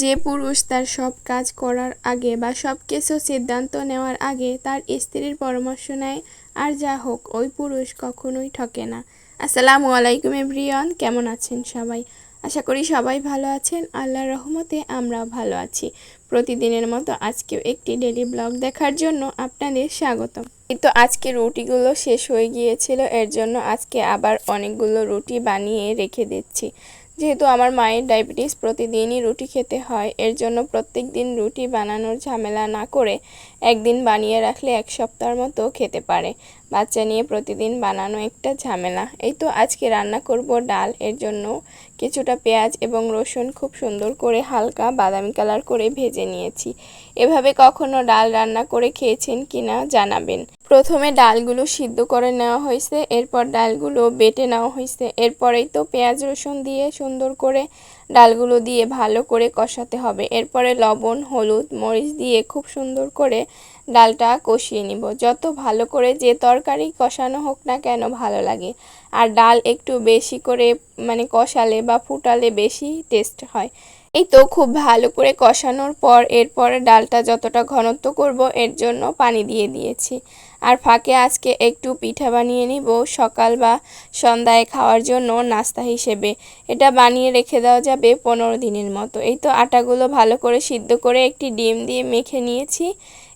যে পুরুষ তার সব কাজ করার আগে বা সব কিছু সিদ্ধান্ত নেওয়ার আগে তার স্ত্রীর পরামর্শ নেয়, আর যা হোক, ওই পুরুষ কখনোই ঠকে না। আসসালামু আলাইকুম এভরিওয়ান, কেমন আছেন সবাই? আশা করি সবাই ভালো আছেন, আল্লাহর রহমতে আমরাও ভালো আছি। প্রতিদিনের মতো আজকেও একটি ডেলি ব্লগ দেখার জন্য আপনাদের স্বাগতম। এই তো আজকে রুটিগুলো শেষ হয়ে গিয়েছিল, এর জন্য আজকে আবার অনেকগুলো রুটি বানিয়ে রেখে দিচ্ছি। যেহেতু আমার মায়ের ডায়াবেটিস প্রতিদিনই রুটি খেতে হয়, এর জন্য প্রত্যেক দিন রুটি বানানোর ঝামেলা না করে একদিন বানিয়ে রাখলে এক সপ্তাহের মতো খেতে পারে। বাচ্চা নিয়ে প্রতিদিন বানানো একটা ঝামেলা। এই তো আজকে রান্না করব ডাল, এর জন্য কিছুটা পেঁয়াজ এবং রসুন খুব সুন্দর করে হালকা বাদামি কালার করে ভেজে নিয়েছি। এভাবে কখনো ডাল রান্না করে খেয়েছেন কিনা জানাবেন। প্রথমে ডালগুলো সিদ্ধ করে নেওয়া হয়েছে, এরপর ডালগুলো বেটে নেওয়া হয়েছে। এরপরেই তো পেঁয়াজ রসুন দিয়ে সুন্দর করে ডালগুলো দিয়ে ভালো করে কষাতে হবে। এরপরে লবণ, হলুদ, মরিচ দিয়ে খুব সুন্দর করে ডালটা কষিয়ে নিব। যত ভালো করে যে তরকারি কষানো হোক না কেন ভালো লাগে। আর ডাল একটু বেশি করে মানে কষালে বা ফুটালে বেশি টেস্ট হয়। এই তো খুব ভালো করে কষানোর পর এরপরে ডালটা যতটা ঘনত্ব করব এর জন্য পানি দিয়ে দিয়েছি। আর ফাঁকে আজকে একটু পিঠা বানিয়ে নিব সকাল বা সন্ধ্যায় খাওয়ার জন্য নাস্তা হিসেবে। এটা বানিয়ে রেখে দেওয়া যাবে পনেরো দিনের মতো। এই তো আটাগুলো ভালো করে সিদ্ধ করে একটি ডিম দিয়ে মেখে নিয়েছি।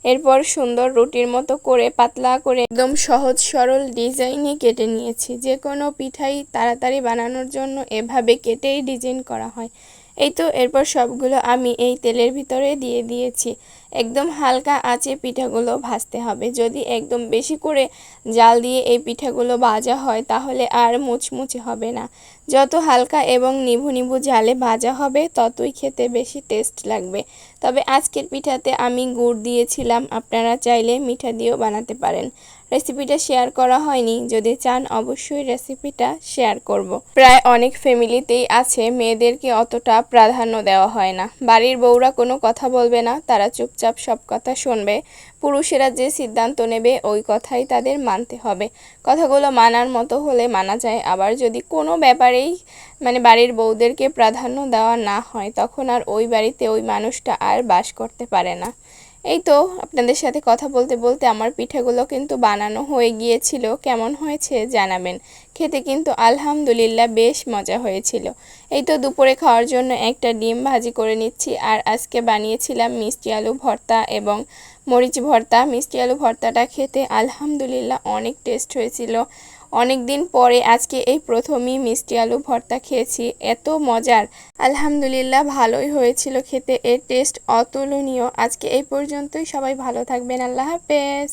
এরপর সুন্দর রুটির মতো করে পাতলা করে একদম সহজ সরল ডিজাইনে কেটে নিয়েছি। যে কোনো পিঠাই তাড়াতাড়ি বানানোর জন্য এভাবে কেটেই ডিজাইন করা হয়। এই তো এরপর সবগুলো আমি এই তেলের ভিতরে দিয়ে দিয়েছি। একদম হালকা আঁচে পিঠাগুলো ভাজতে হবে। যদি একদম বেশি করে জাল দিয়ে এই পিঠাগুলো ভাজা হয়, তাহলে আর মুচমুচে হবে না। যত হালকা এবং নিভু নিভু জালে ভাজা হবে, ততই খেতে বেশি টেস্ট লাগবে। তবে আজকের পিঠাতে আমি গুড় দিয়েছিলাম, আপনারা চাইলে মিঠা দিয়েও বানাতে পারেন। রেসিপিটা শেয়ার করা হয়নি, যদি চান অবশ্যই রেসিপিটা শেয়ার করব। প্রায় অনেক ফ্যামিলিতেই আছে, মেয়েদেরকে অতটা প্রাধান্য দেওয়া হয় না। বাড়ির বউরা কোনো কথা বলবে না, তারা চুপচাপ সব কথা শুনবে। পুরুষেরা যে সিদ্ধান্ত নেবে, ওই কথাই তাদের মানতে হবে। কথাগুলো মানার মতো হলে মানা যায়। আবার যদি কোনো ব্যাপারেই মানে বাড়ির বউদেরকে প্রাধান্য দেওয়া না হয়, তখন আর ওই বাড়িতে ওই মানুষটা আর বাস করতে পারে না। এই তো আপনাদের সাথে কথা বলতে বলতে আমার পিঠাগুলো কিন্তু বানানো হয়ে গিয়েছিল। কেমন হয়েছে জানাবেন। খেতে কিন্তু আলহামদুলিল্লাহ বেশ মজা হয়েছিল। এই তো দুপুরে খাওয়ার জন্য একটা ডিম ভাজি করে নিচ্ছি আর আজকে বানিয়েছিলাম মিষ্টি আলু ভর্তা এবং মরিচ ভর্তা। মিষ্টি আলু ভর্তাটা খেতে আলহামদুলিল্লাহ অনেক টেস্ট হয়েছিল। অনেক দিন পরে আজকে এই প্রথমই মিষ্টি আলু ভর্তা খেয়েছি। এত মজার। আলহামদুলিল্লাহ, ভালোই হয়েছিল খেতে। এর টেস্ট অতুলনীয়। আজকে এই পর্যন্তই। সবাই ভালো থাকবেন। আল্লাহ হাফেজ।